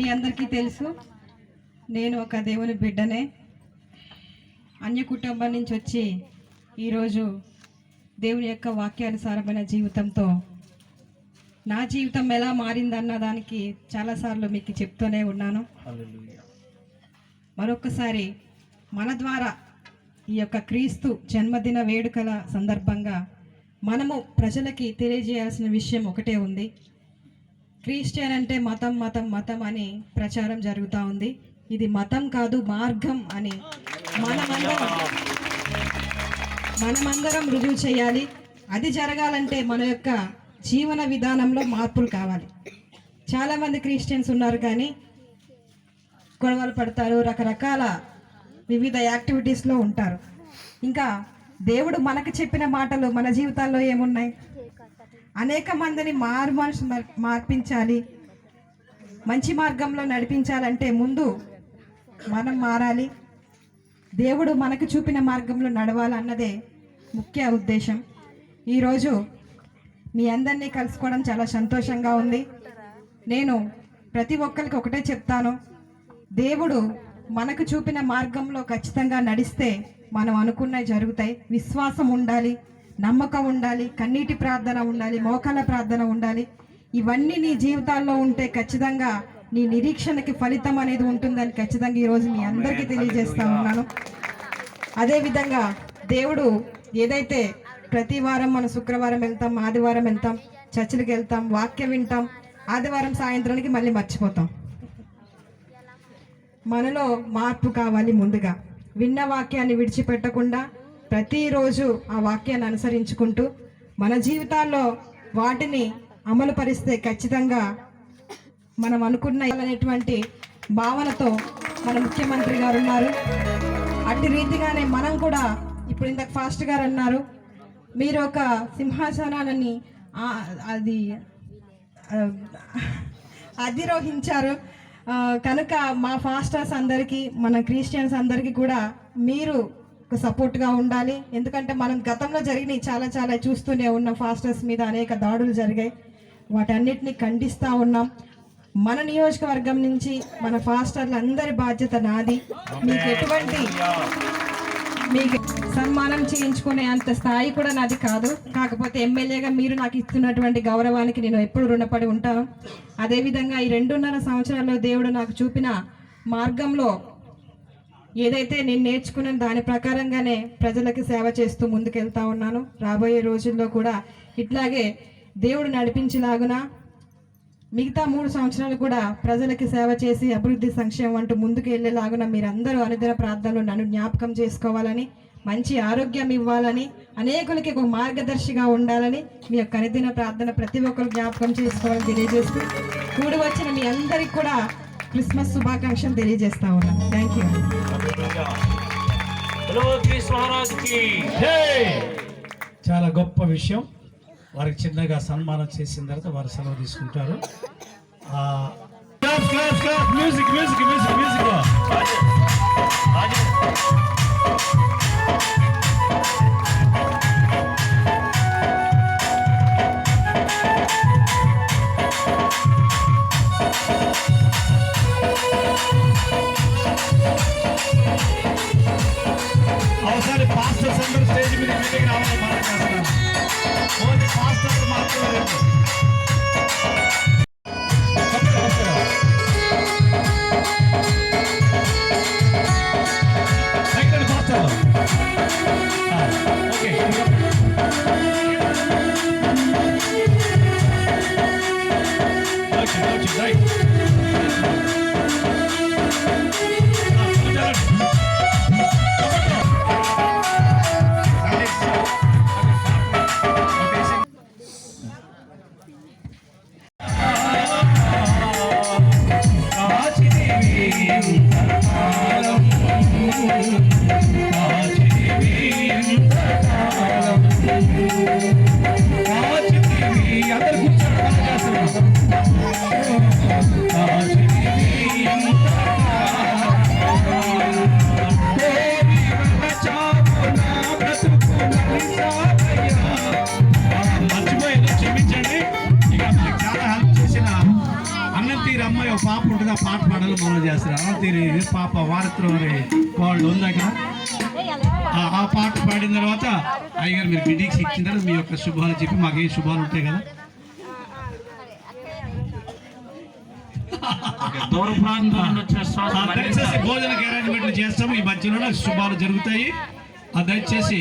మీ అందరికీ తెలుసు నేను ఒక దేవుని బిడ్డనే. అన్య కుటుంబం నుంచి వచ్చి ఈరోజు దేవుని యొక్క వాక్యానుసారమైన జీవితంతో నా జీవితం ఎలా మారిందన్న దానికి చాలాసార్లు మీకు చెప్తూనే ఉన్నాను. మరొకసారి మన ద్వారా ఈ యొక్క క్రీస్తు జన్మదిన వేడుకల సందర్భంగా మనము ప్రజలకి తెలియజేయాల్సిన విషయం ఒకటే ఉంది. క్రిస్టియన్ అంటే మతం మతం మతం అని ప్రచారం జరుగుతూ ఉంది. ఇది మతం కాదు మార్గం అని. మనమందరం మనమందరం రుజువు చేయాలి. అది జరగాలంటే మన యొక్క జీవన విధానంలో మార్పులు కావాలి. చాలామంది క్రిస్టియన్స్ ఉన్నారు కానీ గొడవలు పడతారు రకరకాల వివిధ యాక్టివిటీస్లో ఉంటారు. ఇంకా దేవుడు మనకు చెప్పిన మాటలు మన జీవితాల్లో ఏమున్నాయి? అనేక మందిని మారు మనసు మార్పించాలి. మంచి మార్గంలో నడిపించాలంటే ముందు మనం మారాలి. దేవుడు మనకు చూపిన మార్గంలో నడవాలన్నదే ముఖ్య ఉద్దేశం. ఈరోజు మీ అందరినీ కలుసుకోవడం చాలా సంతోషంగా ఉంది. నేను ప్రతి ఒక్కరికి ఒకటే చెప్తాను. దేవుడు మనకు చూపిన మార్గంలో ఖచ్చితంగా నడిస్తే మనం అనుకున్నవి జరుగుతాయి. విశ్వాసం ఉండాలి. నమ్మకం ఉండాలి కన్నీటి ప్రార్థన ఉండాలి మోకాల ప్రార్థన ఉండాలి. ఇవన్నీ నీ జీవితాల్లో ఉంటే ఖచ్చితంగా నీ నిరీక్షణకి ఫలితం అనేది ఉంటుందని ఖచ్చితంగా ఈరోజు మీ అందరికీ తెలియజేస్తా ఉన్నాను. అదేవిధంగా దేవుడు ఏదైతే ప్రతి వారం మనం శుక్రవారం వెళ్తాం ఆదివారం వెళ్తాం చర్చిలకు వెళ్తాం వాక్యం వింటాం ఆదివారం సాయంత్రానికి మళ్ళీ మర్చిపోతాం. మనలో మార్పు కావాలి ముందుగా. విన్న వాక్యాన్ని విడిచిపెట్టకుండా ప్రతిరోజు ఆ వాక్యాన్ని అనుసరించుకుంటూ మన జీవితాల్లో వాటిని అమలు పరిస్తే ఖచ్చితంగా మనం అనుకున్న అనేటువంటి భావనతో మన ముఖ్యమంత్రి గారు ఉన్నారు. అట్టి రీతిగానే మనం కూడా ఇప్పుడు ఇంతకు ఫాస్ట్ గారు అన్నారు. మీరు ఒక సింహాసనాన్ని అది అధిరోహించారు. కనుక మా ఫాస్టర్స్ అందరికీ మన క్రిస్టియన్స్ అందరికీ కూడా మీరు సపోర్ట్గా ఉండాలి. ఎందుకంటే మనం గతంలో జరిగినాయి చాలా చాలా చూస్తూనే ఉన్నాం. ఫాస్టర్స్ మీద అనేక దాడులు జరిగాయి. వాటన్నిటిని ఖండిస్తూ ఉన్నాం. మన నియోజకవర్గం నుంచి మన ఫాస్టర్లందరి బాధ్యత నాది. మీకు ఎటువంటి మీకు సన్మానం చేయించుకునే అంత స్థాయి కూడా నాది కాదు. కాకపోతే ఎమ్మెల్యేగా మీరు నాకు ఇస్తున్నటువంటి గౌరవానికి నేను ఎప్పుడు రుణపడి ఉంటాను. అదేవిధంగా ఈ రెండున్నర సంవత్సరాల్లో దేవుడు నాకు చూపిన మార్గంలో ఏదైతే నేను నేర్చుకున్న దాని ప్రకారంగానే ప్రజలకు సేవ చేస్తూ ముందుకెళ్తా ఉన్నాను. రాబోయే రోజుల్లో కూడా ఇట్లాగే దేవుడు నడిపించేలాగున మిగతా మూడు సంవత్సరాలు కూడా ప్రజలకి సేవ చేసి అభివృద్ధి సంక్షేమం అంటూ ముందుకు వెళ్ళేలాగున మీరందరూ అనుదిన ప్రార్థనలు నన్ను జ్ఞాపకం చేసుకోవాలని మంచి ఆరోగ్యం ఇవ్వాలని అనేకులకి ఒక మార్గదర్శిగా ఉండాలని మీ యొక్క అనుదిన ప్రార్థన ప్రతి ఒక్కరు జ్ఞాపకం చేసుకోవాలని తెలియజేస్తూ కూడి వచ్చిన మీ అందరికి కూడా క్రిస్మస్ శుభాకాంక్షలు తెలియజేస్తా ఉన్నాను థ్యాంక్ యూ చాలా గొప్ప విషయం. వారికి చిన్నగా సన్మానం చేసిన తర్వాత వారు సెలవు తీసుకుంటారు. Music music music right. ఆ పాట పాడాలి మనం చేస్తారు అనంతగిరి పాప వారిత్రం వాళ్ళు ఉంది అక్కడ ఆ- పాట పాడిన తర్వాత అయ్యగారు మీరు బిడ్డకి ఇచ్చిన తర్వాత మీ యొక్క శుభాలు చెప్పి మాకు ఏ శుభాలు ఉంటాయి కదా? దూర ప్రాంతం దయచేసి భోజన అరేంజ్మెంట్లు చేస్తాము. ఈ మధ్యలో శుభాలు జరుగుతాయి. దయచేసి